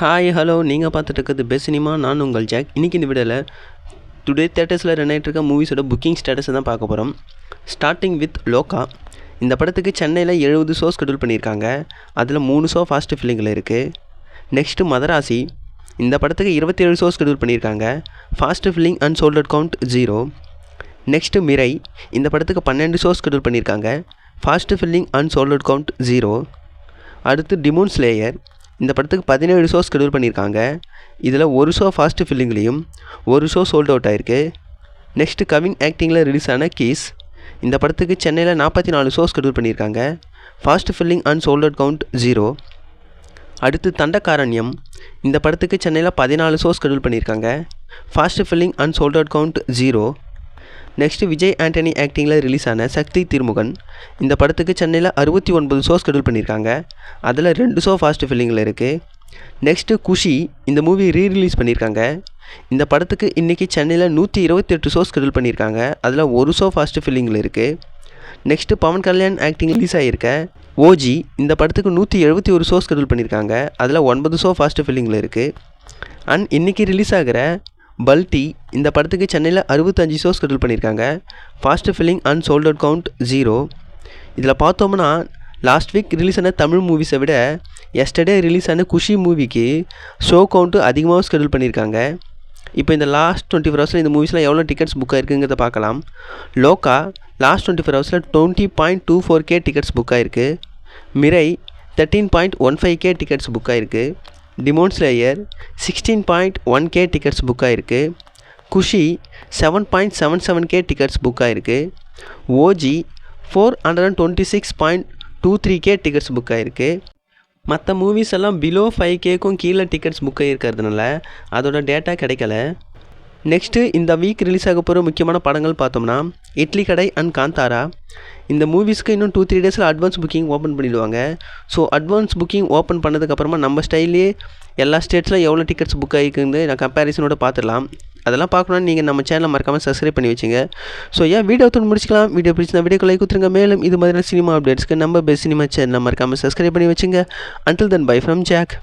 Hi hello நீங்கள் பார்த்துட்டு இருக்கிறது பெஸ்ட் சினிமா நான் உங்கள் ஜாக் இன்றைக்கி இந்த வீடியோவில் டுடே தேட்டர்ஸில் ரன் ஆகிட்டு இருக்க மூவிஸோட புக்கிங் ஸ்டேட்டஸை தான் பார்க்க போகிறோம் ஸ்டார்டிங் வித் லோகா இந்த படத்துக்கு சென்னையில் எழுபது ஷோ ஸ்கெடியூல் பண்ணியிருக்காங்க. அதில் மூணு ஷோ ஃபாஸ்ட் ஃபில்லிங்கில் இருக்குது நெக்ஸ்ட்டு மதராசி இந்த படத்துக்கு இருபத்தேழு ஷோ ஸ்கெடியூல் பண்ணியிருக்காங்க. Fast filling and sold out count zero next Mirai இந்த படத்துக்கு பன்னெண்டு ஷோ ஸ்கெடியூல் பண்ணியிருக்காங்க. Fast filling and sold out count zero அடுத்து டிமோன் ஸ்லேயர் இந்த படத்துக்கு பதினேழு ஷோ ஷெடியூல் பண்ணியிருக்காங்க. இதில் ஒரு ஷோ ஃபாஸ்ட் ஃபில்லிங்லேயும் ஒரு ஷோ சோல்ட் அவுட் ஆயிருக்கு. நெக்ஸ்ட்டு கவின் ஆக்டிங்கில் ரிலீஸ் ஆன கீஸ் இந்த படத்துக்கு சென்னையில் நாற்பத்தி நாலு ஷோ ஷெடியூல் பண்ணியிருக்காங்க. Fast filling and sold count zero அடுத்து தண்டகாரண்யம் இந்த படத்துக்கு சென்னையில் பதினாலு ஷோ ஷெடியூல் பண்ணியிருக்காங்க. Fast filling and sold out count zero next Vijay Antony ஆக்டிங்கில் release ஆன சக்தி திருமுகன். இந்த படத்துக்கு சென்னையில் அறுபத்தி ஒன்பது ஷோ ஸ்கெடியூல் பண்ணியிருக்காங்க. அதில் ரெண்டு ஷோ ஃபாஸ்ட் ஃபில்லிங்கில் இருக்குது நெக்ஸ்ட்டு குஷி இந்த மூவி ரீ ரிலீஸ் பண்ணியிருக்காங்க. இந்த படத்துக்கு இன்றைக்கி சென்னையில் நூற்றி இருபத்தெட்டு ஷோ ஸ்கெடியூல் பண்ணியிருக்காங்க. அதில் ஒரு ஷோ ஃபாஸ்ட் ஃபில்லிங்கில் இருக்குது next Pawan Kalyan acting release ஆகியிருக்க. OG இந்த படத்துக்கு நூற்றி எழுபத்தி ஒரு ஷோ ஸ்கெடியூல் பண்ணியிருக்காங்க. அதில் ஒன்பது ஷோ ஃபாஸ்ட் ஃபில்லிங்கில் இருக்குது அண்ட் இன்றைக்கி ரிலீஸ் ஆகிற பல்டி இந்த படத்துக்கு சென்னையில் அறுபத்தஞ்சு ஷோ ஸ்கெடியூல் பண்ணியிருக்காங்க. Fast filling and sold out count zero இதில் பார்த்தோம்னா லாஸ்ட் வீக் ரிலீஸ் ஆன தமிழ் மூவிஸை விட எஸ்டர்டே ரிலீஸ் ஆன குஷி மூவிக்கு ஷோ கவுண்ட்டு அதிகமாக ஸ்கெடியூல் பண்ணியிருக்காங்க. இப்போ இந்த லாஸ்ட் டுவெண்ட்டி ஃபோர் ஹவர்ஸில் இந்த மூவிஸ்லாம் எவ்வளோ டிக்கெட்ஸ் புக் ஆயிருக்குங்கிறத பார்க்கலாம். லோக்கா லாஸ்ட் டுவெண்ட்டி ஃபோர் ஹவர்ஸில் twenty point two four K tickets book ஆயிருக்கு. Mirai thirteen point one five K tickets book ஆயிருக்கு. Demon slayer sixteen point one K tickets book ஆகிருக்கு Kushi seven point seven seven K tickets book ஆகிருக்கு OG four hundred and twenty six point two three K tickets book ஆகிருக்கு மற்ற movies எல்லாம் below five கேக்கும் கீழே tickets book ஆகிருக்கிறதுனால அதோட data கிடைக்கல. Next இந்த வீக் ரிலீஸ் ஆக போகிற முக்கியமான படங்கள் பார்த்தோம்னா இட்லி கடை அண்ட் காந்தாரா. இந்த மூவிஸ்க்கு இன்னும் டூ த்ரீ டேஸில் அட்வான்ஸ் புக்கிங் ஓப்பன் பண்ணிடுவாங்க. ஸோ அட்வான்ஸ் புக்கிங் ஓப்பன் பண்ணதுக்கப்புறமா நம்ம ஸ்டைல்லே எல்லா ஸ்டேட்ஸில் எவ்வளோ டிக்கெட்ஸ் புக் ஆகிக்குன்னு நான் கம்பேரிசனோட பார்த்துடலாம். அதெல்லாம் பார்க்கணுன்னு நீங்கள் நம்ம சேனலை மறக்காமல் சப்ஸ்கிரைப் பண்ணி வச்சுங்க. ஸோ ஏன் வீடியோ தூண்டு முடிச்சிக்கலாம். வீடியோ பிடிச்சிருந்தா வீடியோ லைக் கொடுத்துருங்க மேலும் இது மாதிரியான சினிமா அப்டேட்ஸ்க்கு நம்ம பெஸ்ட் சினிமா சேனலை மறக்காமல் சப்ஸ்கிரைப் பண்ணி வச்சுங்க. Until then bye from Jack